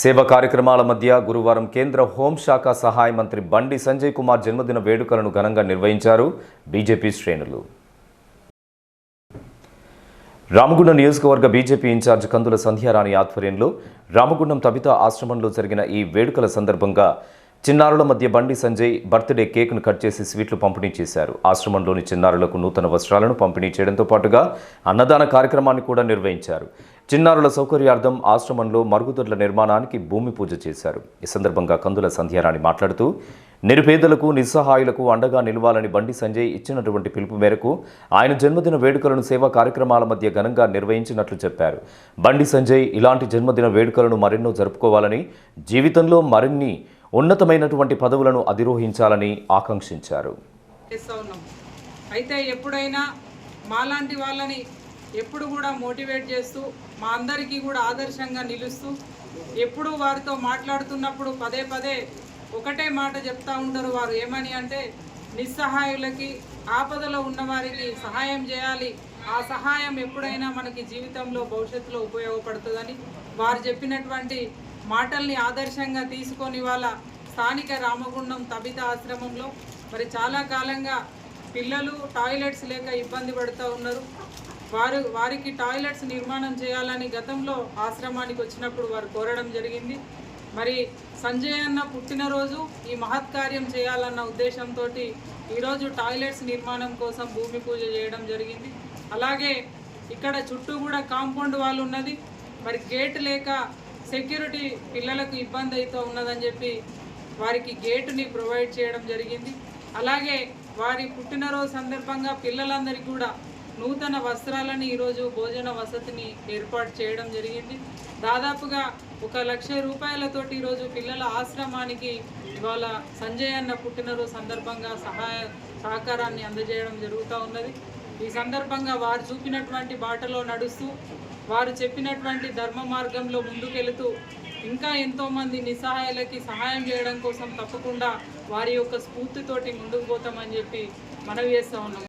సేవ కార్యక్రమాల మధ్య గురువారం కేంద్ర హోంశాఖ సహాయ మంత్రి బండి సంజయ్ కుమార్ జన్మదిన వేడుకలను ఘనంగా నిర్వహించారు బీజేపీ శ్రేణులు. రామగుండం నియోజకవర్గ బీజేపీ ఇన్ఛార్జ్ కందుల సంధ్యారాణి ఆధ్వర్యంలో రామగుండం తబిత ఆశ్రమంలో జరిగిన ఈ వేడుకల సందర్భంగా చిన్నారుల మధ్య బండి సంజయ్ బర్త్డే కేక్ను కట్ చేసి స్వీట్లు పంపిణీ చేశారు. ఆశ్రమంలోని చిన్నారులకు నూతన వస్త్రాలను పంపిణీ చేయడంతో పాటుగా అన్నదాన కార్యక్రమాన్ని కూడా నిర్వహించారు. చిన్నారుల సౌకర్యార్థం ఆశ్రమంలో మరుగుదొడ్ల నిర్మాణానికి భూమి పూజ చేశారు. ఈ సందర్భంగా కందుల సంధ్యారాణి మాట్లాడుతూ నిరుపేదలకు నిస్సహాయులకు అండగా నిలవాలని బండి సంజయ్ ఇచ్చినటువంటి పిలుపు మేరకు ఆయన జన్మదిన వేడుకలను సేవా కార్యక్రమాల మధ్య ఘనంగా నిర్వహించినట్లు చెప్పారు. బండి సంజయ్ ఇలాంటి జన్మదిన వేడుకలను మరెన్నో జరుపుకోవాలని జీవితంలో మరిన్ని ఉన్నతమైనటువంటి పదవులను అధిరోహించాలని ఆకాంక్షించారు. అయితే ఎప్పుడైనా మాలాంటి వాళ్ళని ఎప్పుడు కూడా మోటివేట్ చేస్తూ మా అందరికీ కూడా ఆదర్శంగా నిలుస్తూ ఎప్పుడు వారితో మాట్లాడుతున్నప్పుడు పదే పదే ఒకటే మాట చెప్తా ఉంటారు వారు. ఏమని అంటే నిస్సహాయులకి ఆపదలో ఉన్నవారికి సహాయం చేయాలి. ఆ సహాయం ఎప్పుడైనా మనకి జీవితంలో భవిష్యత్తులో ఉపయోగపడుతుందని వారు చెప్పినటువంటి మాటల్ని ఆదర్శంగా తీసుకొని వాళ్ళ స్థానిక రామగుండం తబిత ఆశ్రమంలో మరి చాలా కాలంగా పిల్లలు టాయిలెట్స్ లేక ఇబ్బంది పడుతూ ఉన్నారు. వారు వారికి టాయిలెట్స్ నిర్మాణం చేయాలని గతంలో ఆశ్రమానికి వచ్చినప్పుడు వారు కోరడం జరిగింది. మరి సంజయ్ అన్న పుట్టినరోజు ఈ మహత్కార్యం చేయాలన్న ఉద్దేశంతో ఈరోజు టాయిలెట్స్ నిర్మాణం కోసం భూమి పూజ చేయడం జరిగింది. అలాగే ఇక్కడ చుట్టూ కూడా కాంపౌండ్ వాల్ ఉన్నది. మరి గేట్ లేక సెక్యూరిటీ పిల్లలకు ఇబ్బంది అయితే ఉన్నదని చెప్పి వారికి గేటుని ప్రొవైడ్ చేయడం జరిగింది. అలాగే వారి పుట్టినరోజు సందర్భంగా పిల్లలందరికీ కూడా నూతన వస్త్రాలని ఈరోజు భోజన వసతిని ఏర్పాటు చేయడం జరిగింది. దాదాపుగా ఒక లక్ష రూపాయలతోటి ఈరోజు పిల్లల ఆశ్రమానికి ఇవాళ సంజయ్ అన్న పుట్టినరోజు సందర్భంగా సహాయ సహకారాన్ని అందజేయడం జరుగుతూ ఉన్నది. ఈ సందర్భంగా వారు చూపినటువంటి బాటలో నడుస్తూ వారు చెప్పినటువంటి ధర్మ మార్గంలో ముందుకెళుతూ ఇంకా ఎంతోమంది నిస్సహాయాలకి సహాయం చేయడం కోసం తప్పకుండా వారి యొక్క స్ఫూర్తితోటి ముందుకు పోతామని చెప్పి మనవి చేస్తూ ఉన్నాం.